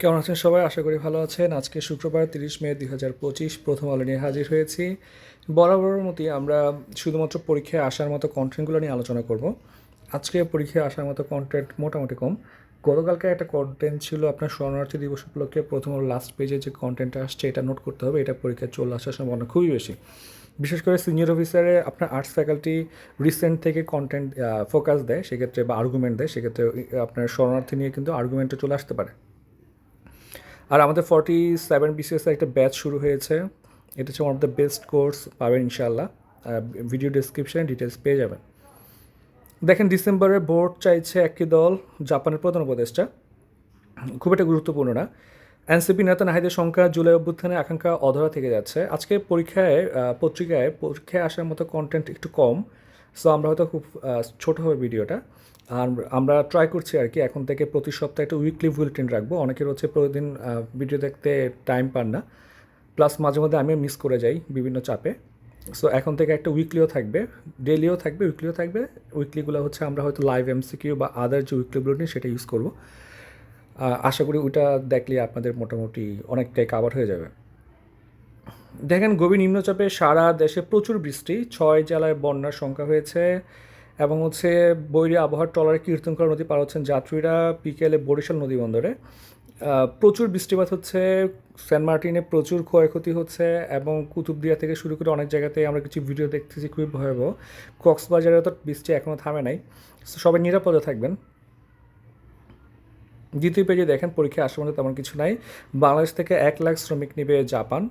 কেমন আছেন সবাই? আশা করি ভালো আছেন। আজকে শুক্রবার, তিরিশ মে, দুই হাজার পঁচিশ, প্রথম আলো নিয়ে হাজির হয়েছি। বরাবরের মতোই আমরা শুধুমাত্র পরীক্ষায় আসার মতো কন্টেন্টগুলো নিয়ে আলোচনা করব। আজকে পরীক্ষায় আসার মতো কন্টেন্ট মোটামুটি কম। গতকালকে একটা কন্টেন্ট ছিল আপনার শরণার্থী দিবস উপলক্ষে প্রথম লাস্ট পেজে যে কন্টেন্টটা আসছে, এটা নোট করতে হবে। এটা পরীক্ষায় চলে আসার সম্ভাবনা খুবই বেশি। বিশেষ করে সিনিয়র অফিসারে আপনার আর্টস ফ্যাকাল্টি রিসেন্ট থেকে কন্টেন্ট ফোকাস দেয়, সেক্ষেত্রে বা আর্গুমেন্ট দেয়, সেক্ষেত্রে আপনার শরণার্থী নিয়ে কিন্তু আর্গুমেন্টে চলে আসতে পারে। আর আমাদের ফর্টি সেভেন বিসিএস একটা ব্যাচ শুরু হয়েছে। এটা হচ্ছে one of the best course পাবেন ইনশাল্লাহ ভিডিও ডিসক্রিপশানে ডিটেলস পেয়ে যাবেন। দেখেন ডিসেম্বরে বোর্ড চাইছে একই দল, জাপানের প্রধান উপদেষ্টা। খুব একটা গুরুত্বপূর্ণ না। এনসিপি নেতা নাহিদের সংখ্যা জুলাই অভ্যুত্থানের আকাঙ্ক্ষা অধরা থেকে যাচ্ছে। আজকে পরীক্ষায় পত্রিকায়, পরীক্ষায় আসার মতো কন্টেন্ট একটু কম। সো আমরা হয়তো খুব ছোটো হবে ভিডিওটা আর আমরা ট্রাই করছি আর কি, এখন থেকে প্রতি সপ্তাহে একটা উইকলি বুলেটিন রাখব। অনেকের হচ্ছে প্রতিদিন ভিডিও দেখতে টাইম পান না। প্লাস মাঝে মধ্যে আমিও মিস করে যাই বিভিন্ন চাপে। সো এখন থেকে একটা উইকলিও থাকবে ডেলিও থাকবে উইকলিও থাকবে। উইকলিগুলো হচ্ছে আমরা হয়তো লাইভ এমসিকিউ বা আদার যে উইকলি বুলেটিন সেটা ইউজ করব। আশা করি ওইটা দেখলে আপনাদের মোটামুটি অনেকটাই কাভার হয়ে যাবে। দেখেন, গভীর নিম্নচাপে সারা দেশে প্রচুর বৃষ্টি। ছয় জেলায় বন্যার সংখ্যা হয়েছে। এবং হচ্ছে বৈরী আবহাওয়ার টলারে কীর্তনকর নদী পার হচ্ছেন যাত্রীরা বিকেলে বরিশাল নদী বন্দরে। প্রচুর বৃষ্টিপাত হচ্ছে, সেন্ট মার্টিনে প্রচুর ক্ষয়ক্ষতি হচ্ছে এবং কুতুবদিয়া থেকে শুরু করে অনেক জায়গাতে আমরা কিছু ভিডিও দেখতেছি, খুবই ভয়াবহ। কক্সবাজারে তো বৃষ্টি এখনও থামে নাই। সবাই নিরাপদে থাকবেন। দ্বিতীয় পেজে দেখেন, পরীক্ষা আসার মধ্যে তেমন কিছু নাই। বাংলাদেশ থেকে এক লাখ শ্রমিক নেবে জাপান।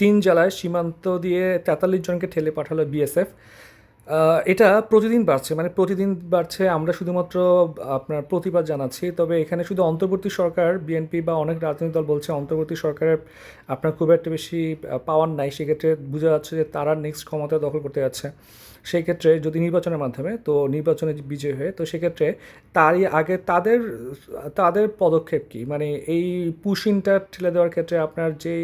তিন জেলায় সীমান্ত দিয়ে তেতাল্লিশ জনকে ঠেলে পাঠালো বিএসএফ। এটা প্রতিদিন বাড়ছে মানে প্রতিদিন বাড়ছে, আমরা শুধুমাত্র আপনার প্রতিবাদ জানাচ্ছি। তবে এখানে শুধু অন্তর্বর্তী সরকার, বিএনপি বা অনেক রাজনৈতিক দল বলছে, অন্তর্বর্তী সরকারের আপনার খুব একটা বেশি পাওয়ার নাই। সেক্ষেত্রে বোঝা যাচ্ছে যে তারা নেক্সট ক্ষমতা দখল করতে যাচ্ছে। সেই ক্ষেত্রে যদি নির্বাচনের মাধ্যমে, তো নির্বাচনে বিজয় হয়ে, তো সেক্ষেত্রে তারই আগে তাদের তাদের পদক্ষেপ কী? মানে এই পুশিনটা ঠেলে দেওয়ার ক্ষেত্রে আপনার যে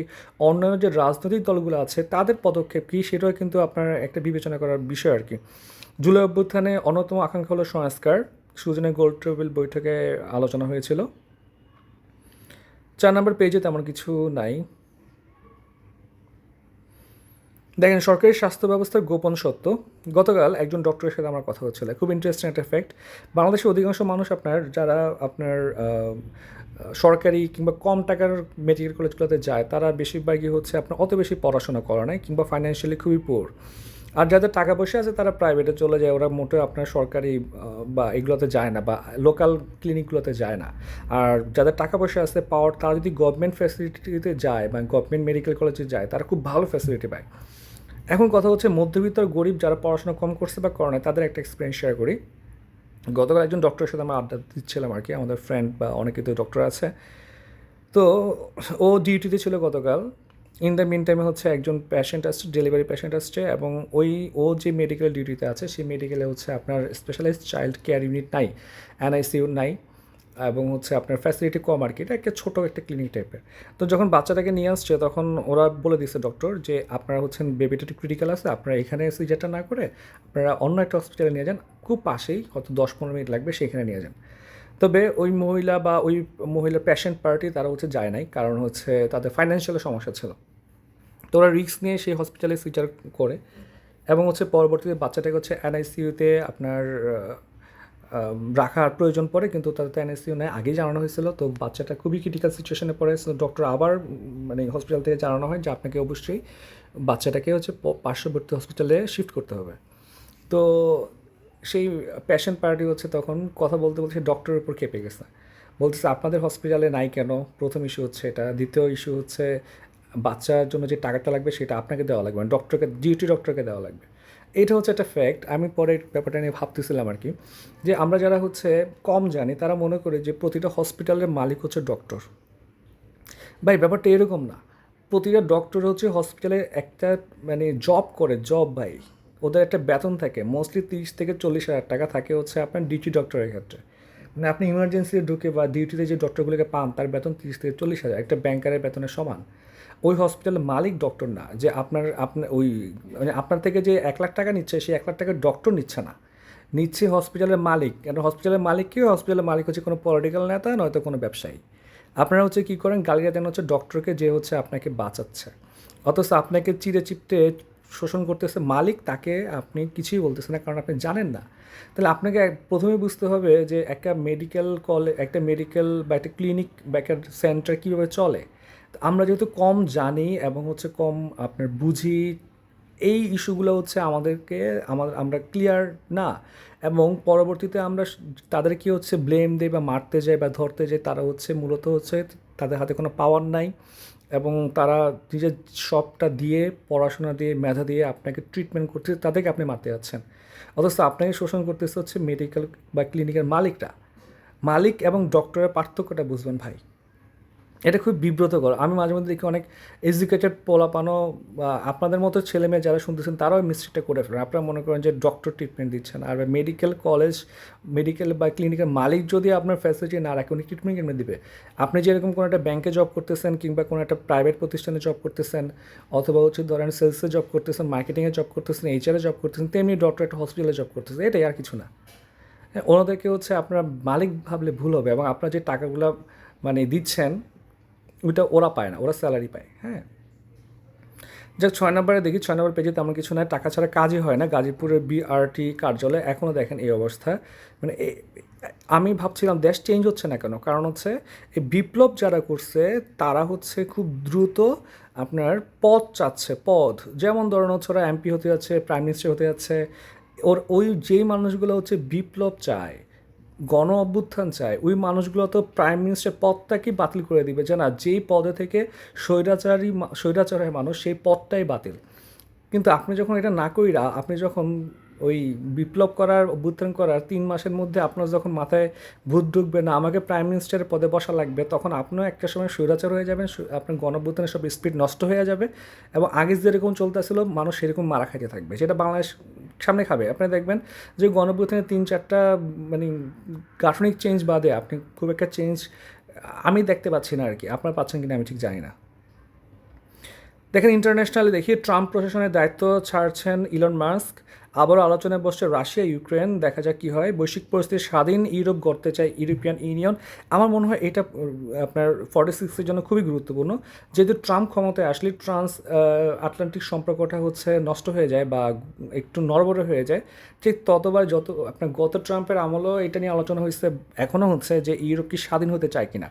অন্যান্য যে রাজনৈতিক দলগুলো আছে, তাদের পদক্ষেপ কী? সেটাও কিন্তু আপনার একটা বিবেচনা করার বিষয় আর কি। জুলাই অভ্যুত্থানে অন্যতম আকাঙ্ক্ষা হলো সংস্কার। সুজনের গোল্ড ট্রেবিল বৈঠকে আলোচনা হয়েছিল। চার নম্বর পেজে তেমন কিছু নাই। দেখেন, সরকারি স্বাস্থ্য ব্যবস্থার গোপন সত্য, গতকাল একজন ডক্টরের সাথে আমার কথা হচ্ছিল। খুব ইন্টারেস্টিং একটা ফ্যাক্ট বাংলাদেশের অধিকাংশ মানুষ আপনার, যারা আপনার সরকারি কিংবা কম টাকার মেডিকেল কলেজগুলোতে যায়, তারা বেশিরভাগই হচ্ছে আপনার অত বেশি পড়াশোনা করে নাই কিংবা ফাইন্যান্সিয়ালি খুবই পোর আর যাদের টাকা পয়সা আছে, তারা প্রাইভেটে চলে যায়, ওরা মোটে আপনার সরকারি বা এগুলোতে যায় না বা লোকাল ক্লিনিকগুলোতে যায় না। আর যাদের টাকা পয়সা আছে পাওয়ার তারা যদি গভর্নমেন্ট ফ্যাসিলিটিতে যায় বা গভর্নমেন্ট মেডিকেল কলেজে যায়, তারা খুব ভালো ফ্যাসিলিটি পায়। এখন কথা হচ্ছে, মধ্যবিত্ত আর গরিব যারা পড়াশোনা কম করছে বা করে না তাদের একটা এক্সপিরিয়েন্স শেয়ার করি। গতকাল একজন ডক্টরের সাথে আমরা আড্ডা দিচ্ছিলাম আর কি, আমাদের ফ্রেন্ড বা অনেকে তো ডক্টর আছে। তো ও ডিউটিতে ছিল গতকাল। ইন দ্য মিন টাইমে হচ্ছে একজন পেশেন্ট আসছে ডেলিভারি পেশেন্ট আসছে এবং ওই, ও যে মেডিকেল ডিউটিতে আছে, সেই মেডিকেলে হচ্ছে আপনার স্পেশালাইজড চাইল্ড কেয়ার ইউনিট নাই এনআইসিউ নাই। এবং হচ্ছে আপনার ফ্যাসিলিটি কম আর কি। এটা একটা ছোটো একটা ক্লিনিক টাইপের তো যখন বাচ্চাটাকে নিয়ে আসছে, তখন ওরা বলে দিচ্ছে ডক্টর যে, আপনারা হচ্ছেন বেবিটা একটু ক্রিটিক্যাল আছে, আপনারা এখানে সিজারটা না করে আপনারা অন্য একটা হসপিটালে নিয়ে যান। খুব পাশেই হয়তো দশ পনেরো মিনিট লাগবে সেখানে নিয়ে যান। তবে ওই মহিলা বা ওই মহিলার পেশেন্ট পার্টি তারা হচ্ছে যায় নাই, কারণ হচ্ছে তাদের ফাইন্যান্সিয়াল সমস্যা ছিল। তো ওরা রিস্ক নিয়ে সেই হসপিটালে সিজার করে এবং হচ্ছে পরবর্তীতে বাচ্চাটাকে হচ্ছে এনআইসিউতে আপনার রাখার প্রয়োজন পড়ে, কিন্তু তাদের এনআইসিউ নেয় আগেই জানানো হয়েছিল, তো বাচ্চাটা খুবই ক্রিটিক্যাল সিচুয়েশনে পড়ে। ডক্টর আবার মানে হসপিটাল থেকে জানানো হয় যে আপনাকে অবশ্যই বাচ্চাটাকে হচ্ছে পার্শ্ববর্তী হসপিটালে শিফট করতে হবে। তো সেই পেশেন্ট পার্টি হচ্ছে তখন কথা বলতে বলতে ডক্টরের উপর কেঁপে গেছে। বলতেছে, আপনাদের হসপিটালে নাই কেন? প্রথম ইস্যু হচ্ছে এটা। দ্বিতীয় ইস্যু হচ্ছে বাচ্চার জন্য যে টাকাটা লাগবে, সেটা আপনাকে দেওয়া লাগবে। ডক্টরকে ডিউটি ডক্টরকে দেওয়া লাগবে। এইটা হচ্ছে একটা ফ্যাক্ট আমি পরে ব্যাপারটা নিয়ে ভাবতেছিলাম আর কি, যে আমরা যারা হচ্ছে কম জানি, তারা মনে করে যে প্রতিটা হসপিটালের মালিক হচ্ছে ডক্টর ভাই, ব্যাপারটা এরকম না। প্রতিটা ডক্টর হচ্ছে হসপিটালে একটা মানে জব করে জব ভাই ওদের একটা বেতন থাকে মোস্টলি তিরিশ থেকে চল্লিশ হাজার টাকা থাকে হচ্ছে আপনার ডিউটি ডক্টরের ক্ষেত্রে। মানে আপনি ইমার্জেন্সি ঢুকে বা ডিউটিতে যে ডক্টরগুলোকে পান, তার বেতন তিরিশ থেকে চল্লিশ হাজার, একটা ব্যাংকারের বেতনের সমান। ওই হসপিটালের মালিক ডক্টর না, যে আপনার আপনার ওই মানে আপনার থেকে যে এক লাখ টাকা নিচ্ছে, সেই এক লাখ টাকা ডক্টর নিচ্ছে না। নিচ্ছে হসপিটালের মালিক, কেন হসপিটালের মালিক কি? হসপিটালের মালিক হচ্ছে কোনো পলিটিক্যাল নেতা, নয়তো কোনো ব্যবসায়ী। আপনারা হচ্ছে কী করেন? গালিটা দেন হচ্ছে ডক্টরকে যে হচ্ছে আপনাকে বাঁচাচ্ছে। অথচ আপনাকে চিড়ে চিপটে শোষণ করতেছে মালিক, তাকে আপনি কিছুই বলতেছেন না, কারণ আপনি জানেন না। তাহলে আপনাকে প্রথমে বুঝতে হবে যে একটা মেডিকেল কলে একটা মেডিকেল বা একটা ক্লিনিক বা একটা সেন্টার কীভাবে চলে। আমরা যেহেতু কম জানি এবং হচ্ছে কম আপনার বুঝি, এই ইস্যুগুলো হচ্ছে আমাদেরকে, আমাদের, আমরা ক্লিয়ার না। এবং পরবর্তীতে আমরা স- তাদেরকে হচ্ছে ব্লেম দিই বা মারতে যাই বা ধরতে যাই তারা হচ্ছে মূলত হচ্ছে তাদের হাতে কোনো পাওয়ার নাই এবং তারা নিজের সবটা দিয়ে, পড়াশোনা দিয়ে, মেধা দিয়ে আপনাকে ট্রিটমেন্ট করতে, তাদেরকে আপনি মারতে যাচ্ছেন। অথচ আপনাকে শোষণ করতেছে হচ্ছে মেডিকেল বা ক্লিনিকের মালিকরা। মালিক এবং ডক্টরের পার্থক্যটা বুঝবেন ভাই। এটা খুব বিব্রতকর। আমি মাঝে মধ্যে দেখি অনেক এডুকেটেড পোলাপানো বা আপনাদের মতো ছেলে মেয়ে যারা শুনতেছেন, তারাও মিস্টেকটা করে ফেলেন আপনারা মনে করেন যে ডক্টর ট্রিটমেন্ট দিচ্ছেন। আর মেডিকেল কলেজ মেডিকেল বা ক্লিনিকের মালিক যদি আপনার ফ্যাসিলিটি না রাখে, উনি ট্রিটমেন্ট কেমনি দিবে? আপনি যেরকম কোনো একটা ব্যাংকে জব করতেছেন, কিংবা কোনো একটা প্রাইভেট প্রতিষ্ঠানে জব করতেছেন, অথবা হচ্ছে ধরেন সেলসে জব করতেছেন মার্কেটিংয়ে জব করতেছেন এইচআরে জব করতেছেন, তেমনি ডক্টর একটা হসপিটালে জব করতেছেন, এটাই আর কিছু না। হ্যাঁ ওনাদেরকে হচ্ছে আপনার মালিক ভাবলে ভুল হবে এবং আপনার যে টাকাগুলো মানে দিচ্ছেন ওইটা ওরা পায় না, ওরা স্যালারি পায় হ্যাঁ। যাক, ছয় নম্বরে দেখি, ছয় নম্বর পেজে তেমন কিছু নয় টাকা ছাড়া কাজই হয় না। গাজীপুরের বিআরটি কার্যালয়ে এখনও দেখেন এই অবস্থা। মানে আমি ভাবছিলাম দেশ চেঞ্জ হচ্ছে না কেন? কারণ হচ্ছে, এই বিপ্লব যারা করছে, তারা হচ্ছে খুব দ্রুত আপনার পদ চাচ্ছে পদ যেমন ধরুন হচ্ছে, ওরা এমপি হতে যাচ্ছে প্রাইম মিনিস্টার হতে যাচ্ছে, ওর, ওই যেই মানুষগুলো হচ্ছে বিপ্লব চায় গণ অভ্যুত্থান চায়, ওই মানুষগুলো তো প্রাইম মিনিস্টার পদটাকেই বাতিল করে দিবে। যে না যেই পদে থেকে স্বৈরাচারী স্বৈরাচারের স্বৈরাচারী মানুষ সেই পদটাই বাতিল। কিন্তু আপনি যখন এটা না কইরা, আপনি যখন ওই বিপ্লব করার, অভ্যুত্থান করার তিন মাসের মধ্যে আপনার যখন মাথায় ভূত ঢুকবে না, আমাকে প্রাইম মিনিস্টারের পদে বসা লাগবে, তখন আপনিও একটা সময় স্বৈরাচার হয়ে যাবেন আপনার গণঅভ্যুত্থানের সব স্পিড নষ্ট হয়ে যাবে এবং আগে যেরকম চলতে চলতেছিল, মানুষ সেরকম মারা খাইতে থাকবে। সেটা বাংলাদেশ সামনে খাবে। আপনি দেখবেন যে গণঅভ্যুত্থানে তিন চারটা মানে গাঠনিক চেঞ্জ বাদে আপনি খুব একটা চেঞ্জ আমি দেখতে পাচ্ছি না আর কি আপনার পাচ্ছেন কিনা আমি ঠিক জানি না। দেখেন ইন্টারন্যাশনালি দেখি ট্রাম্প প্রশাসনের দায়িত্ব ছাড়ছেন ইলন মাস্ক আবারও আলোচনায় বসছে রাশিয়া, ইউক্রেন। দেখা যাক কী হয়। বৈশ্বিক পরিস্থিতি স্বাধীন, ইউরোপ গড়তে চায় ইউরোপিয়ান ইউনিয়ন। আমার মনে হয় এটা আপনার ফর্টি সিক্সের জন্য খুবই গুরুত্বপূর্ণ। যেহেতু ট্রাম্প ক্ষমতায় আসলে ট্রান্স আটলান্টিক সম্পর্কটা হচ্ছে নষ্ট হয়ে যায় বা একটু নড়বড়ে হয়ে যায়, ঠিক ততবার যত, আপনার গত ট্রাম্পের আমলও এটা নিয়ে আলোচনা হয়েছে, এখনও হচ্ছে যে ইউরোপ কি স্বাধীন হতে চায় কিনা।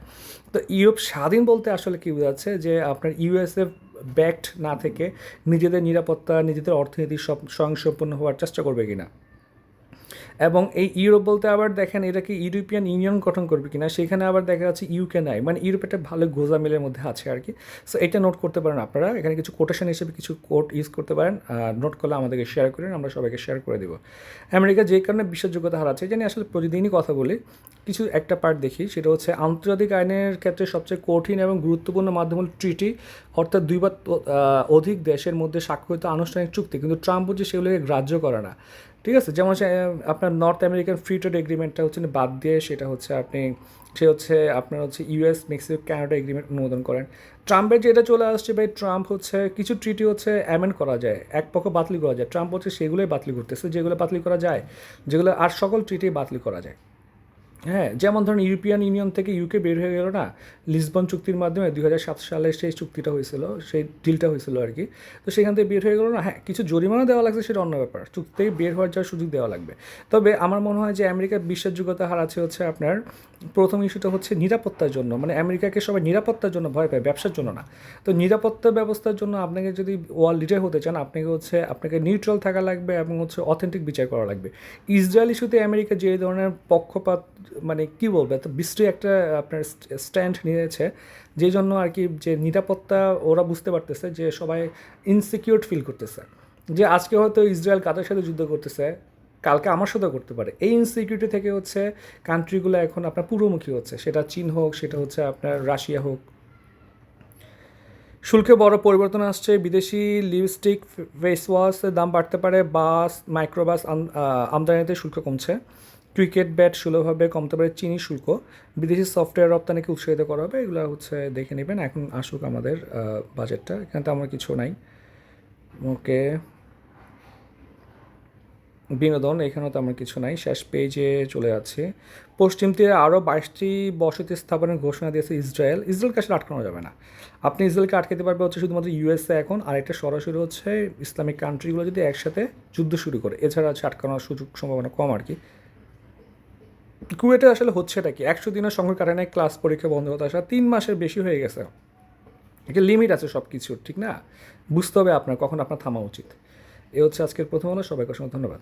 তো ইউরোপ স্বাধীন বলতে আসলে কী বোঝাচ্ছে যে আপনার ইউএসএ ব্যাকড না থেকে নিজেদের নিরাপত্তা নিজেদের অর্থনীতি সব স্বয়ংসম্পন্ন হওয়ার চেষ্টা করবে কিনা? এবং এই ইউরোপ বলতে আবার দেখেন এটা কি ইউরোপিয়ান ইউনিয়ন গঠন করবে কিনা, সেখানে আবার দেখা যাচ্ছে ইউকে নাই মানে ইউরোপ একটা ভালো গোজামিলের মধ্যে আছে আর কি। সো এটা নোট করতে পারেন আপনারা। এখানে কিছু কোটেশন হিসেবে কিছু কোট ইউজ করতে পারেন। নোট করলে আমাদেরকে শেয়ার করেন আমরা সবাইকে শেয়ার করে দেবো। আমেরিকা যে কারণে বিশ্বাসযোগ্যতা হারাচ্ছে জানি আসলে প্রতিদিনই কথা বলি। কিছু একটা পার্ট দেখি, সেটা হচ্ছে আন্তর্জাতিক আইনের ক্ষেত্রে সবচেয়ে কঠিন এবং গুরুত্বপূর্ণ মাধ্যম হল ট্রিটি অর্থাৎ দুই বা অধিক দেশের মধ্যে স্বাক্ষরিত আনুষ্ঠানিক চুক্তি। কিন্তু ট্রাম্প হচ্ছে সেগুলোকে গ্রাহ্য করে না। ঠিক আছে? যেমন হচ্ছে আপনার নর্থ আমেরিকান ফ্রি ট্রেড এগ্রিমেন্টটা হচ্ছে বাদ দিয়ে সেটা হচ্ছে আপনি, সে হচ্ছে আপনার হচ্ছে ইউএস মেক্সিকো ক্যানাডা এগ্রিমেন্ট অনুমোদন করেন। ট্রাম্পের যেটা চলে আসছে ভাই ট্রাম্প হচ্ছে, কিছু ট্রিটি হচ্ছে অ্যামেন্ড করা যায়, এক পক্ষ বাতিল করা যায়। ট্রাম্প হচ্ছে সেগুলোই বাতিল করতেছে, যেগুলো বাতিল করা যায়, যেগুলো আর সকল ট্রিটি বাতিল করা যায়। হ্যাঁ যেমন ধরুন ইউরোপিয়ান ইউনিয়ন থেকে ইউকে বের হয়ে গেল না, লিসবন চুক্তির মাধ্যমে দুই হাজার সাত সালে সেই চুক্তিটা হয়েছিল, সেই ডিলটা হয়েছিল আর কি। তো সেখান থেকে বের হয়ে গেলো না হ্যাঁ কিছু জরিমানা দেওয়া লাগছে সেটা অন্য ব্যাপার, চুক্তি থেকে বের হওয়ার যাওয়ার সুযোগ দেওয়া লাগবে। তবে আমার মনে হয় যে আমেরিকার বিশ্বাসযোগ্যতা হারাচ্ছে হচ্ছে আপনার, প্রথম ইস্যুটা হচ্ছে নিরাপত্তার জন্য মানে আমেরিকাকে সবাই নিরাপত্তার জন্য ভয় পায়, ব্যবসার জন্য না। তো নিরাপত্তা ব্যবস্থার জন্য আপনাকে যদি ওয়ার্ল্ড লিডার হতে চান, আপনাকে হচ্ছে, আপনাকে নিউট্রাল থাকা লাগবে এবং হচ্ছে অথেন্টিক বিচার করা লাগবে। ইসরায়েল ইস্যুতে আমেরিকা যে ধরনের পক্ষপাত মানে কি বলবে, এত বিশ্রী একটা, আপনার স্ট্যান্ড নিয়েছে যে জন্য আর কি যে নিরাপত্তা ওরা বুঝতে পারতেছে যে সবাই ইনসিকিউর ফিল করতেছে। যে আজকে হয়তো ইসরায়েল কাদের সাথে যুদ্ধ করতেছে, কালকে আমার সাথে করতে পারে। এই ইনসিকিউরিটি থেকে হচ্ছে কান্ট্রিগুলো এখন আপনার পূর্বমুখী হচ্ছে। সেটা চীন হোক, সেটা হচ্ছে আপনার রাশিয়া হোক। শুল্কে বড় পরিবর্তন আসছে, বিদেশি লিপস্টিক ফেস ওয়াশের দাম বাড়তে পারে, বাস মাইক্রোবাস আমদানিতে শুল্ক কমছে। ক্রিকেট ব্যাট সুলভভাবে কমতে পারে চিনি শুল্ক। বিদেশি সফটওয়্যার রপ্তানিকে উৎসাহিত করা হবে, এগুলো হচ্ছে দেখে নেবেন। এখন আসুক আমাদের বাজেটটা। এখানে তো আমার কিছু নাই। ওকে। বিনোদন, এখানেও তো আমার কিছু নাই। শেষ পেজে চলে যাচ্ছে। পশ্চিম তীরে আরও বাইশটি বসতি স্থাপনের ঘোষণা দিয়েছে ইসরায়েল। ইসরায়েলকে আসলে আটকানো যাবে না। আপনি ইসরায়েলকে আটকাতে পারবে হচ্ছে শুধুমাত্র ইউএসএ এখন। আর একটা সরাসরি হচ্ছে ইসলামিক কান্ট্রিগুলো যদি একসাথে যুদ্ধ শুরু করে। এছাড়া হচ্ছে আটকানোর সুযোগ, সম্ভাবনা কম আর কি। কুয়েটে আসলে হচ্ছেটা কি? একশো দিনের সঙ্গে কারণে ক্লাস পরীক্ষা বন্ধ হতে আসা তিন মাসের বেশি হয়ে গেছে। একটা লিমিট আছে সব কিছুর ঠিক না? বুঝতে হবে আপনার, কখন আপনার থামা উচিত। এ হচ্ছে আজকের প্রথম হলো সবাইকে অসংখ্য ধন্যবাদ।